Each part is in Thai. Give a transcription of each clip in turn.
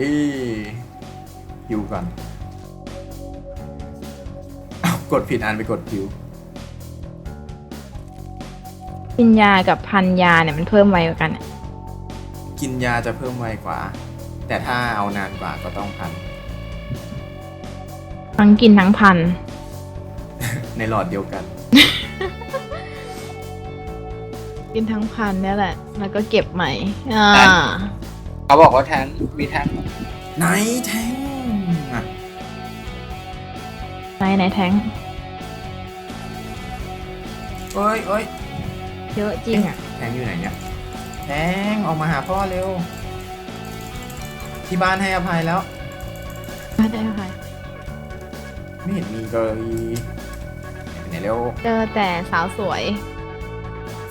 ดิคิวก่อนอ้าวกดผิดอันไปกดคิวกินยากับพันยาเนี่ยมันเพิ่มไวกว่ากันอะกินยาจะเพิ่มไวกว่า แต่ถ้าเอานานกว่าก็ต้องพัน ทั้งกินทั้งพัน ในหลอดเดียวกัน กินทั้งพันเนี่ยแหละ แล้วก็เก็บใหม่ อ่า เขาบอกว่าแทงมีแทงไหนแทงอะในในแท้งเอ้ยเอ้ยเยอะจริงอะแทงอยู่ไหนเนี่ยแทงออกมาหาพ่อเร็ว ที่บ้านให้อภัยแล้ว ไม่ได้ค่ะไม่เห็นมีเลยไปไหนเร็วเจอแต่สาวสวย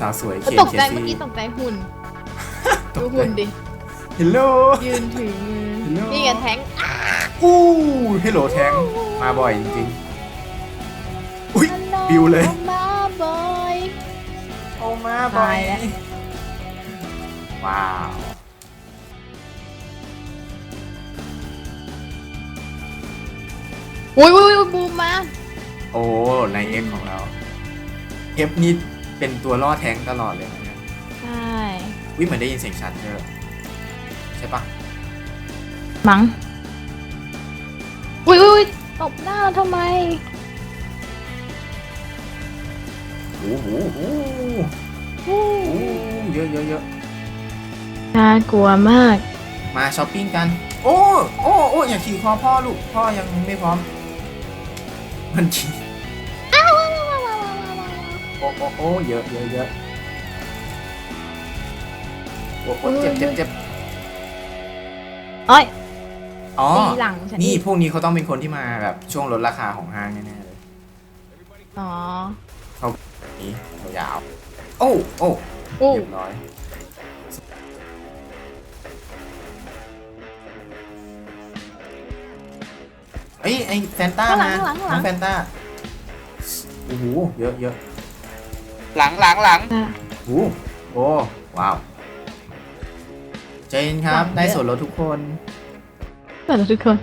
สาวสวยเคตกใจเคเมื่อซี่กี้ตกใจหุ่นตดูกใจหุ่นดิ ฮัลโหลยืนถือมือ Hello นี่ไงแท้งอู้ฮัลโหลแทงมาบ่อยจริงๆ อุ้ยบิวเลย มาบอยเอามาบ่อยตายแล้วว้าว อุ้ยอุ้ยอุ้ยบูมมา โอ้ในเอฟของเราเอฟนี่เป็นตัวล่อแทงตลอดเลยนะเนี่ยใช่ วิเหมือนได้ยินเสียงชัดเจอใช่ปะมั้งอุ้ยอุ้ยอุ๊ยตบหน้าเราทำไมโอ้โหโอ้โหอู้โอ้โหเยอะเยอะเยอะน่ากลัวมาก มาช้อปปิ้งกัน โอ้โอ้โอ้อย่าขี่คอพ่อลูก พ่อยังไม่พร้อม มันขี่โอ้โอ้โอ้เยอะเยอะเยอะโอ้โอ้เจ็บเจ็บเจ็บ เอ้ยอ๋อ ตีหลังฉันนี่อีกพวกนี้เขาต้องเป็นคนที่มาแบบช่วงลดราคาของห้างแน่ๆเลยอ๋อนี่ยาวๆโอ้โอ้อู้ เรียบร้อยเอ้ยไอแฟนต้าข้างหลัมางข้างหลังข้างหน้ลัองงแฟนต้าโอ้โหเยอะเยอะหลังหลังหลังอะ โอ้โหโอ้ว้าว เจนครับหวังเยอะได้ส่วนลดทุกคนสวัสดีทุกคน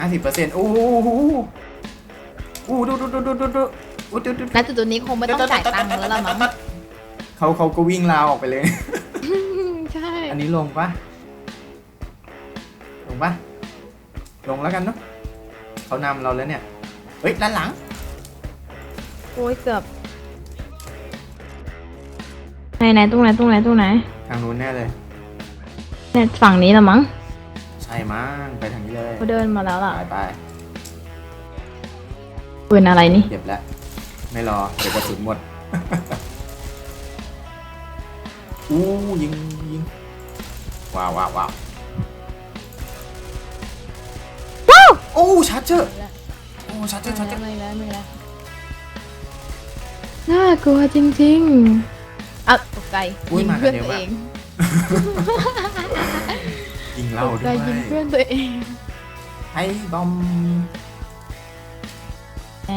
50%โอ้โหโอ้ดูดูดูดูดูดูโอ้ดูดูณจุดจุดนี้คงไม่ต้องจ่ายตังค์แล้วละมั้งเขาเขาก็วิ่งราวออกไปเลย ใช่ อันนี้ลงปะลงปะลงแล้วกันเนาะเขานำเราแล้วเนี่ย เฮ้ยด้านหลัง โอ้ยเกือบ ไหนไหนตรงไหนตรงไหนตรงไหนทางนู้นแน่เลย เนี่ยฝั่งนี้ละมั้งใช่มั้งไปทางนี้เลยเขาเดินมาแล้วล่ะไปไปปืนอะไรนี่เก็บแล้วไม่รอเดี๋ยวกระสุนหมด อู้ยิงยิงว้าวว้าวว้าวโอ้ชาร์เจอร์โอ้ชาร์เจอร์ชาร์เจอร์ไม่แล้วไม่แล้วน่ากลัวจริง ๆ อะตกใจอุ้ยยิงมากัเพื่อนนเยอะตัวมาเอกงยิงตเรากด้ใจวยยิงเพื่อนตัวเองไอ้บอมแหม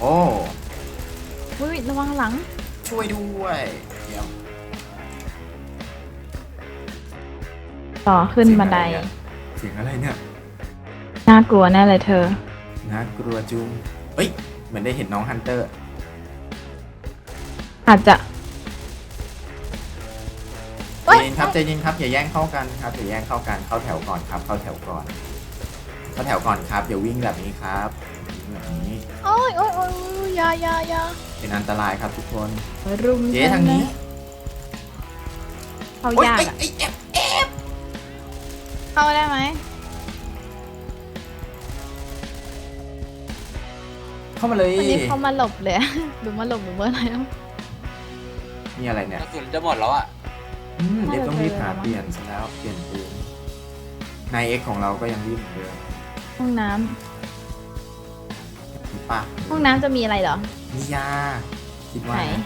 โอ้อุ้ยระวังหลังช่วยด้วยเดี๋ยวต่อขึ้นบันไดเสียงอะไรเนี่ยน่ากลัวแน่เลยเธอ น่ากลัวจุง เฮ้ย เหมือนได้เห็นน้องฮันเตอร์ อาจจะใจเย็นครับใจเย็นครับอย่าแย่งเข้ากันครับอย่าแย่งเข้ากันเข้าแถวก่อนครับ เข้าแถวก่อนเข้าแถวก่อนครับอย่าวิ่งแบบนี้ครับวิ่งแบบนี้โอ้ยโอ้ยโอ้ยอยาอยาอยาเป็นอันตรายครับทุกคนรุมเจ๊ทางนี้เขาโอ๊ยยากเอ้ยอะเอ้ยเอ๊ะเข้าได้ไหม เข้ามาเลยวันนี้เขามาหลบเลย หรือมาหลบหรือว่าอะไรแล้วนี่อะไรกเนี่ยระสุนจะหมดแล้วอะอืมเดี๋ยวต้องรีบหาน่าจะเจอแล้วมั้งเปลี่ยนซะแล้วเปลี่ยนปืนนายเอ็กของเราก็ยังรีบเหมือนเดิมห้องน้มีป่ะำห้องน้ำจะมีอะไรเหรอ มียาคิดว่าไหน นะ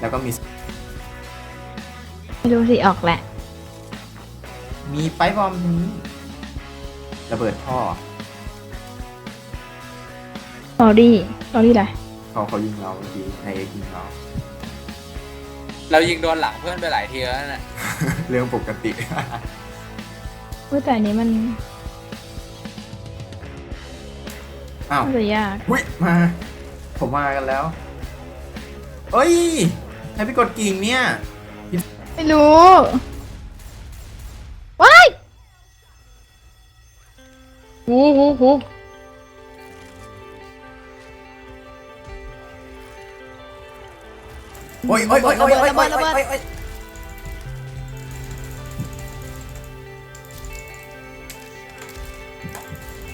แล้วก็มีไม่รู้สิออกแหละมีไปบอมนี้ระเบิดท่อส อรี่สอรี่อะไรเขาเขายิงเราเมื่อกี้นายเอ็กยิงเราเรายิงโดนหลังเพื่อนไปหลายทีแล้วนะเรื่องปกติอุ้ยแต่อันนี้มันอ้าว น่าจะยากหุ้ยมา ผมมากันแล้ว เอ้ยให้พี่กดกิ่งเนี่ย ไม่รู้ว้ายหูหูหู โอ้ยโอ้ยโอ้ยโอ้ยโอ้ยโอ้ยโอ้ย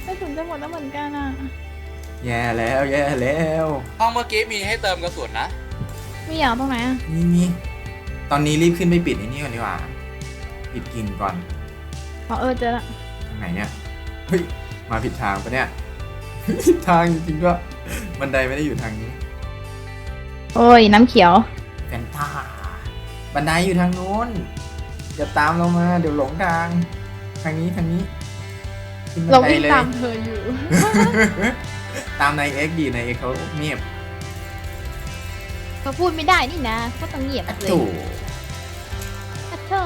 กระสุนจะหมดแล้วเหมือนกันอะแย่แล้วแย่แล้วห้องเมื่อกี้มีให้เติมกระสุนนะ มีเหรอตรงไหนอะมีมีตอนนี้รีบขึ้นไปปิดไอ้นี่ก่อนดีกว่า ปิดกินก่อนพอเออเจอละทางไหนเนี่ยเฮ้ยมาผิดทางปะเนี่ยผิดทางจริงก็บันไดไม่ได้อยู่ทางนี้ โอ้ยน้ำเขียว แฟนตาบันไดอยู่ทางนู้นอย่าตามเรามา เดี๋ยวหลงทาง ทางนี้ทางนี้ขึ้นบัเรานไดวิ่งเลยตามเธออยู่ ตามในเอ็กดีในเอ็กเขาเงียบเขาพูดไม่ได้นี่นะก็ต้องเงียบอะเลยโจอะเธอ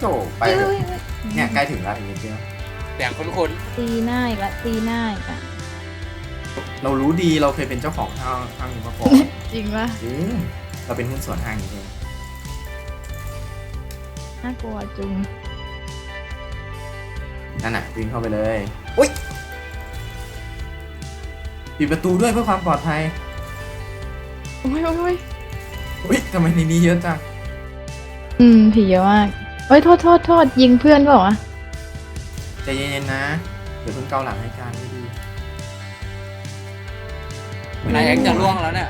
โจไปเอ้ยเถอะเอ้ยเอ้ยเนี่ยใกล้ถึงแล้วอีกนิดเดียวเสียงคุ้นตีหน้าอีกละตีหน้าอีกละเรารู้ดีเราเคยเป็นเจ้าของห้างห้างนี้มาก่อนจริงปะจริง เราเป็นหุ้นส่วนห้างนี้เองน่ากลัวจุงนั่นน่ะวิ่งเข้าไปเลย อุ้ยปิดประตูด้วยเพื่อความปลอดภัย โอ้ยโอ้ยโอ้ยอุ้ยทำไมในนี้เยอะจัง อืมผีเยอะมากเอ้ยโทษโทษโทษยิงเพื่อนเปล่าวะใจเย็นๆนะ เดี๋ยวเพิ่งเกาหลังให้การไม่ดีๆนายเอ็กซ์จะล่วงแล้วเนี่ย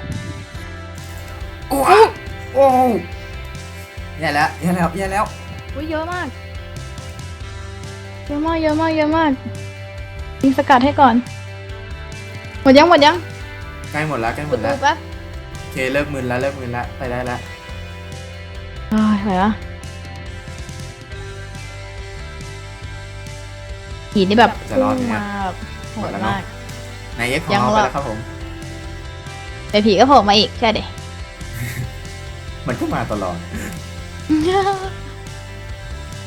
โอ้วโอ้วแย่แล้วแย่แล้วแย่แล้วอุ้ยเยอะมาก เยอะมากเยอะมากเยอะมากยิงสกัดให้ก่อน หมดยังหมดยังใกล้หมดแล้วใกล้หมประดตูแล้วแป๊บโอเคเลิกมึนแล้วเลิกมึนแล้วไปได้แล้วอ้าวไหวละผีนี่แบบจะรอดไหมพุ่งเนี่ยมาแบบโหดมากในเอ็กของยังเรารไปอดแล้วครับผมแต่ผีก็โผล่มาอีกใช่เด็ มันก็มาตลอด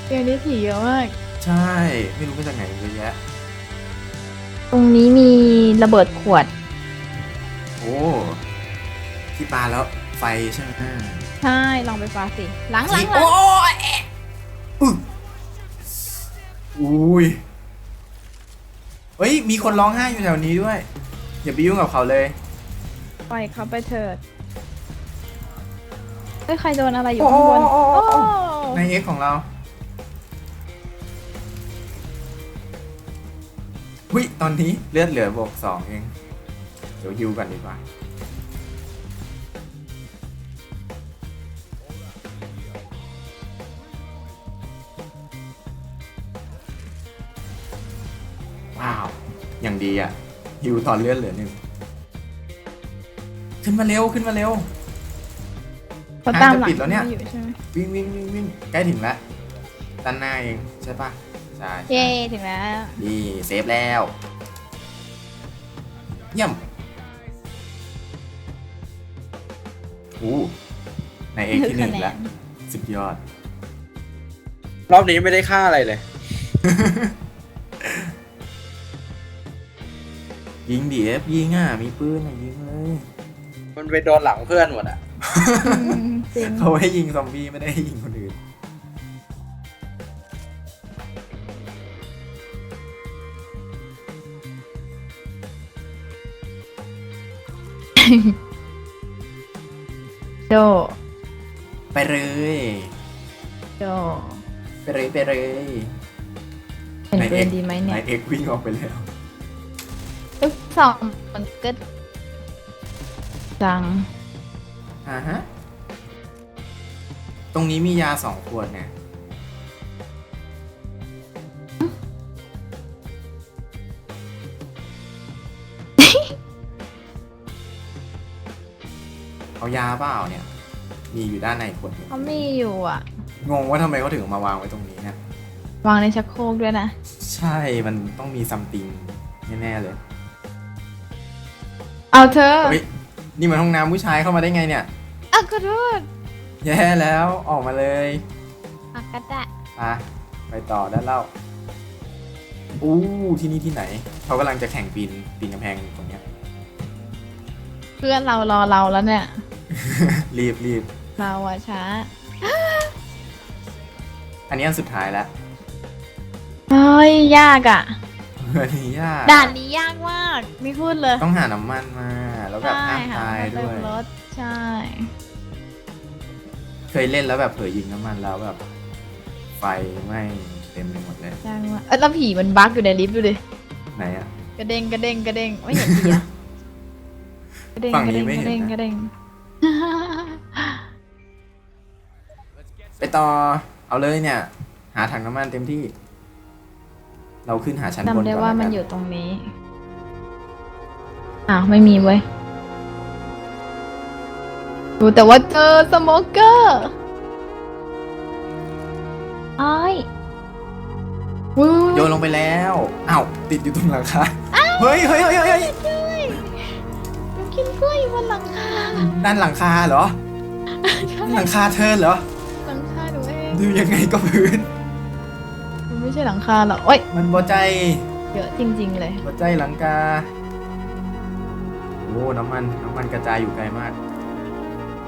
เกมนี้ผีเยอะมาก ใช่ ไม่รู้มาจากไหนเยอะแยะ ตรงนี้มีระเบิดขวด โอ้ที่ปลาแล้วไฟใช่ไหมใช่ ลองไปฟ้าสิหลังหลังหลัโอ้งยแอะอุ๊ยอุ้ยเฮ้ย มีคนร้องไห้อยู่แถวนี้ด้วย อย่าไปยุ่งกับเขาเลย ปล่อยเขาไปเถิด เฮ้ยใครโดนอะไรอยู่โอ้ข้างบนโอ้โอ้โอ้ ในเอ็กของเราหุยตอนนี้เลือดเหลือบวกสองเอง เดี๋ยวฮิวกันดีกว่า ว้าว อย่างดีอะฮิวตอนเลือดเหลือหนึ่งขึ้นมาเร็ว ขึ้นมาเร็ว เขาตามหลังอะจะปิดแล้วเนี่ยอยู่ใช่ไหมวิ่งวิ่งวิ่งวิ่งใกล้ถึงแล้วด้านหน้าเองใช่ปะใช่เย้ถึงแล้วนี่เซฟแล้ว เยี่ยมอู้ในเอกที่หนึ่งแล้วสุดยอด รอบนี้ไม่ได้ค่าอะไรเลย ยิงดีเอฟยิงอะ มีปืนอะยิงเลย มันไปโดนหลังเพื่อนหมดอะอืม จริงเขาให้ยิงซอมบี้ไม่ได้ให้ยิงคนอื่น โจไปเลย โจไปเลยไปเลยเป็นไหนปืเอ็นกดีไหมไหนเนี่ยเอกวิ่งออกไปแล้วลูกสองมันก็จัง อ่าฮะ ตรงนี้มียาสองขวดเนี่ย เอายาเปล่าเนี่ย มีอยู่ด้านในขวดหนึ่งเขามีอยู่อะ งงว่าทำไมเขาถึงเอามาวางไว้ตรงนี้เนี่ย วางในชักโครกด้วยนะ ใช่ มันต้องมีซัมติงแน่ๆเลย เอาเธอ เฮ้ย นี่มันห้องน้ำผู้ชายเข้ามาได้ไงเนี่ยอะขอโทษแย่แล้วออกมาเลยอะก็ได้อะไปต่อได้แล้วอู้ที่นี่ที่ไหน เขากำลังจะแข่งปีนปีนกำแพงตรงเนี้ย เพื่อนเรารอเราแล้วเนี่ย รีบรีบเราอะช้าอันนี้อันสุดท้ายแล้วเฮ้ยยากอะอันนี้ยากด่านนี้ยากมากไม่พูดเลย ต้องหาน้ำมันมา แล้วแบบใช่ห้ามค่ะตายเติด้วมย รถใช่ เคยเล่นแล้วแบบเผลอยิงน้ำมันแล้วแบบ ไฟไหม้เต็มไปหมดเลยยากมากเออแล้วผีมันบั๊กอยู่ในลิฟต์ดูดิ ไหนอะ กระเด้งกระเด้งกระเด้งไม่เห็นผีอะกระเด้งฝั่งกระนี้เด้งไม่กเห็ระนเด้งนะ กระเด้งไปต่อเอาเลยเนี่ย หาถังน้ำมันเต็มที่ เราขึ้นหาชั้นบนก่อนจำได้ว่ามันแล้วกัอยู่ตรงนี้ อ้าวไม่มีเว้ยดู แต่ว่าเจอสโมเกอร์ไอ้ายวู้โยนลงไปแล้วอ้าวติดอยู่ตรงหลังคาเฮ้ยเฮ้ยเฮ้ยเฮ้ยเฮ้ยมันกินกล้วยอยู่บนหลังคาด้านหลังคาเหรอหลังคาเธอเหรอหลังคาหนูเองดูยังไงก็พื้น มันไม่ใช่หลังคาหรอกโอ้ยมันบ่ใจเยอะจริง ๆ เลยบ่ใจหลังคาโอ้น้ำมันน้ำมันกระจายอยู่ไกลมาก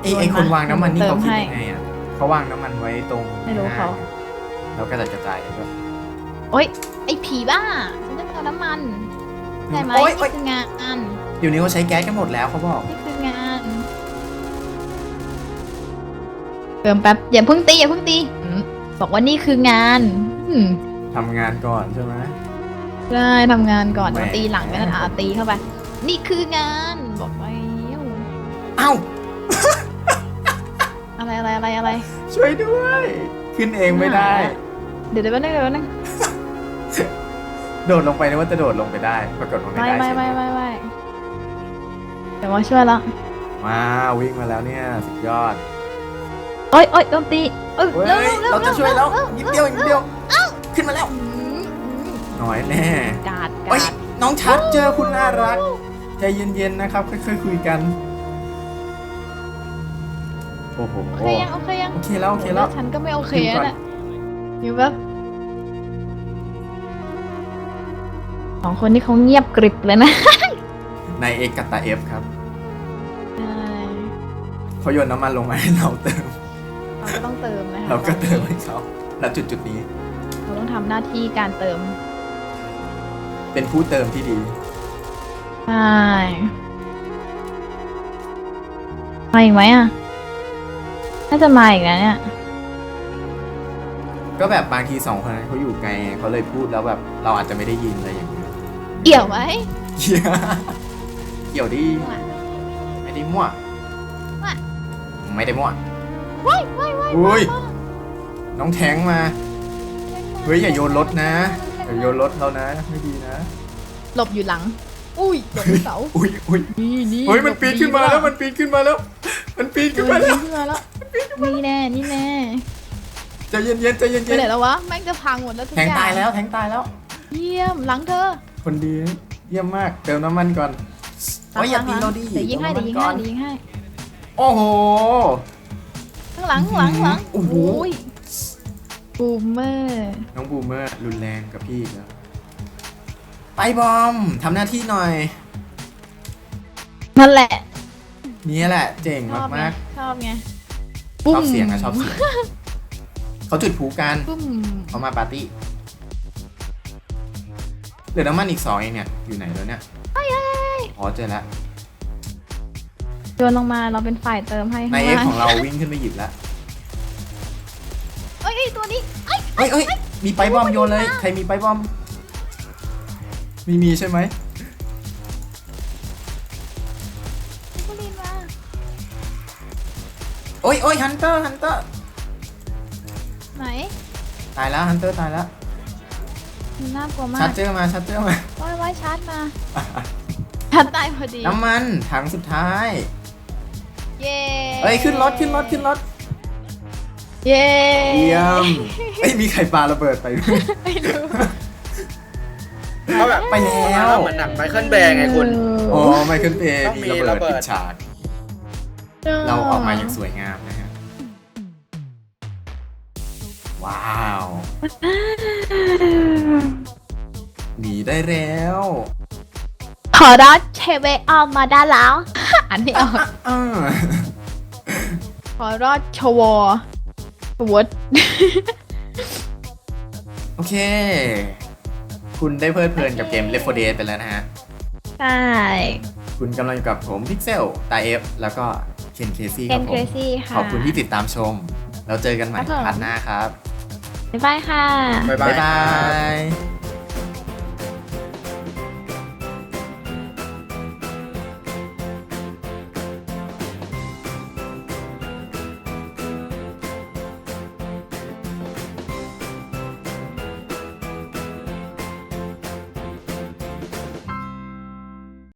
ไอไอคนวางน้ำมันนี่เขาคิดยังไงอะเขาวางน้ำมันไว้ตรงไม่รู้เขาแล้วก็จะกระจายแบบโอ้ยไอผีบ้าฉันจะเอาน้ำมันใช่ไหมโอ๊ยนี่โอ๊ยคืองานเดี๋ยวนี้เขาใช้แก๊สกันหมดแล้วเขาบอกนี่คืองานเติมแป๊บอย่าเพิ่งตีอย่าเพิ่งตีอืมบอกว่านี่คืองานอืมทำงานก่อนใช่ไหมได้ทำงานก่อนแหมมาตีหลังไม่นั่นอะตีเข้าไป นี่คืองานบอกไปเอ้า อะไรอะไรอะไรอะไร ช่วยด้วย ขึ้นเองไม่ได้ เดี๋ยวเดี๋ยวแป๊บนึงเดี๋ยวแป๊บนึงโดดลงไปนึกว่าจะโดดลงไปได้ ปรากฏว่าไม่ไม่ได้ไม่ใช่ไหมไม่ไม่ไม่เดี๋ยวมาช่วยแล้วมาวิ่งมาแล้วเนี่ยสุดยอดโอ๊ยโอ๊ยโดนตีเอ้ยเฮ้ยเร็วเร็วเร็วเราจะช่วยแล้วร็นิดเดียวนิดเดียวขึ้นมาแล้วอืมอืมหน่อยแน่กาดเฮ้ยกาดน้องชัดเจอคุณน่ารัก ใจเย็นๆนะครับค่อยๆคุยกัน โอ้โหโอเคยังโอเคยังโอเคแล้วโอเคแล้ว ฉันก็ไม่โอเคอยู่ก่อนน่ะอยู่แบบสองคนที่เขาเงียบกริบเลยนะ ในเอกกับตาเอฟครับใช่เขาโยนน้ำมันลงมาให้เราเติม เราก็ต้องเติมนะคะเราก็เติมให้เขาแล้วจุดจุดๆนี้ เราต้องทำหน้าที่การเติม เป็นผู้เติมที่ดีใช่มาอีกไหมอะ น่าจะมาอีกนะเนี่ย ก็แบบบางทีสองคนนั้นเขาอยู่ไกลไงเขาเลยพูดแล้วแบบเราอาจจะไม่ได้ยินอะไรอย่างเงี้ยเกี่ยวไหมเกี่ยวเกี่ยวดีไม่ได้มั่วมั่วไม่ได้มั่วว้ายว้ายว้ายอุ้ยน้องแทงมาเฮ้ยอย่าโยนรถนะอย่าโยนรถเรานะไม่ดีนะ หลบอยู่หลัง อุ้ยหลบเสาอุ้ยอุ้ยนี่นี่เฮ้ยมันปีนขึ้นมาแล้วมันปีนขึ้นมาแล้ว มันปีนขึ้นมาปีแล้ว นขึ้นมาแล้วนี่แน่ นี่แน่ใจเย็นๆใจเย็ไปนไหนแล้ววะ แม่งจะพังหมดแล้วทุๆกแทงอย่างตายแล้วแทงตายแล้ว เยี่ยม หลังเธอคนดีเยี่ยมมากเติมน้ำมันก่อนโอ้ยอย่าตีเราดิเดี๋ยวยิงให้ติเดี๋ยวยิงมน้ำให้มันก่อนเดี๋ยวยิงให้ โอ้โห ข้างหลังข้างหลังข้างหลังโอ้โห ยบูมเมอร์ น้องบูมเมอร์รุนแรงกับพี่อีกแล้วไปบอมทำหน้าที่หน่อย นั่นแหละ นี่แหละเจ๋งชอบไงมากชอบไง ๆชอบเสียงอะชอบเสียงเขาจุดพลุกันปุ้มเขามาปาร์ตี้เหลือน้ำมันอีกสองเองเนี่ยอยู่ไหนแล้วเนี่ยอ๋อเจอแล้วโยนลงมาเราเป็นฝ่ายเติมให้ในข้างเอฟล่างของเราวิ่งขึ้นไปหยิบแล้วเอ้ยเอ้ยตัวนี้เอ้ย เอ้ยเอ้ยมีไปบอมโยนเลย ใครมีไปบอม มีมีใช่ไหมผู้ลินมา โอ้ยโอ้ยฮันเตอร์ฮันเตอร์ไหนตายแล้วฮันเตอร์ตายแล้วมันน่ากลัวมาชักดเจอมาชัดเจอมาว้ายว้ายชาร์จมาชาร์จได้พอดี น้ำมันถังสุดท้ายเย้เอ้ยขึ้นรถขึ้นรถขึ้นรถเย้เยี่ยมเอ้ยมีไข่ปลาระเบิดไปด้วย ไม่รู้ เขาแบบไปแล้ว เหมือนหนังไมเคิลแบร์ไงคุณ อ๋อไมเคิลเบย์ต้องมีมีระเบิดระเบิดปิดฉาก เราออกมาอย่างสวยงามนะฮะว้าวหนีได้แล้ว ขอรอดเชเวออกมาได้แล้ว อันนี้ออกอ่าขอรอดชวอวดโอเค คุณได้เพลิดเพลินกับเกม Left 4 Dead ไปแล้วนะฮะ ใช่ คุณกำลังอยู่กับผมพิกเซลตาเอฟ แล้วก็ เคนเคซี่คเป็รันบผเครม ซี่ค่ะขอบคุณที่ติดตามชม แล้วเจอกันใหม่ครับผมพาร์ทหน้าครับ บ๊ายบายค่ะ บ๊ายบาบ๊ายยบาครับย